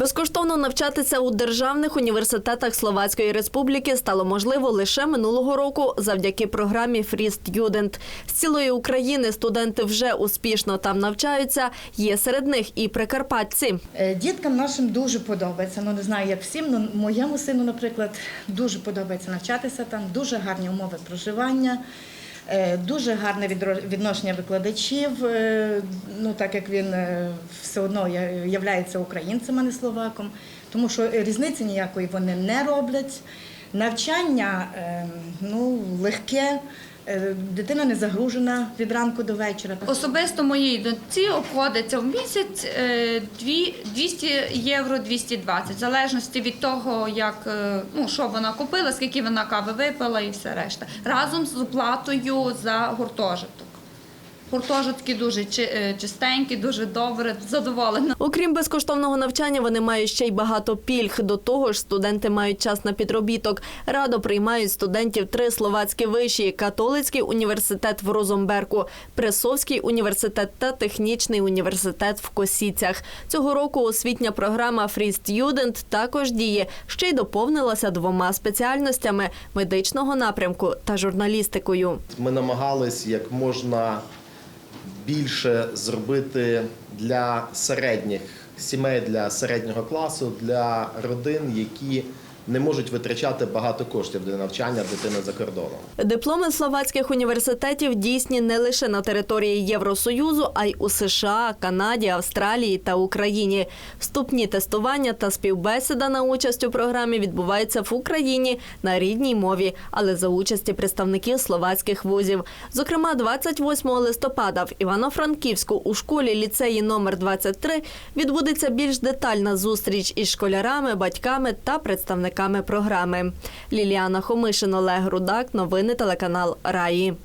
Безкоштовно навчатися у державних університетах Словацької Республіки стало можливо лише минулого року завдяки програмі Free Student. З цілої України студенти вже успішно там навчаються. Є серед них і прикарпатці. Е, Діткам нашим дуже подобається. Ну не знаю, як всім, але моєму сину, наприклад, дуже подобається навчатися там, дуже гарні умови проживання. Е, Дуже гарне відношення викладачів, е, ну так як він е, все одно є- українцем, а не словаком, тому що різниці ніякої вони не роблять. Навчання ну, легке, дитина не загружена від ранку до вечора. Особисто моїй доньці обходиться в місяць е, дві- 200 євро 220, в залежності від того, як е, ну що вона купила, скільки вона кави випила і все решта. Разом з оплатою за гуртожиток. Гуртожитки дуже чи- е, чистенькі, дуже добре, задоволена. Окрім безкоштовного навчання, вони мають ще й багато пільг. До того ж, студенти мають час на підробіток. Радо приймають студентів три словацькі виші: католицький університет в Розомберку, Пресовський університет та технічний університет в Косіцях. Цього року освітня програма Free Student також діє, ще й доповнилася двома спеціальностями медичного напрямку та журналістикою. Ми намагались як можна більше зробити для середніх сімей, для середнього класу, для родин, які не можуть витрачати багато коштів для навчання дитини за кордоном. Дипломи словацьких університетів дійсні не лише на території Євросоюзу, а й у США, Канаді, Австралії та Україні. Вступні тестування та співбесіда на участь у програмі відбуваються в Україні на рідній мові, але за участі представників словацьких вузів. Зокрема, 28 листопада в Івано-Франківську у школі ліцеї номер 23 відбудеться більш детальна зустріч із школярами, батьками та представниками програми. Ліліана Хомишин, Олег Рудак. Новини телеканал Раї.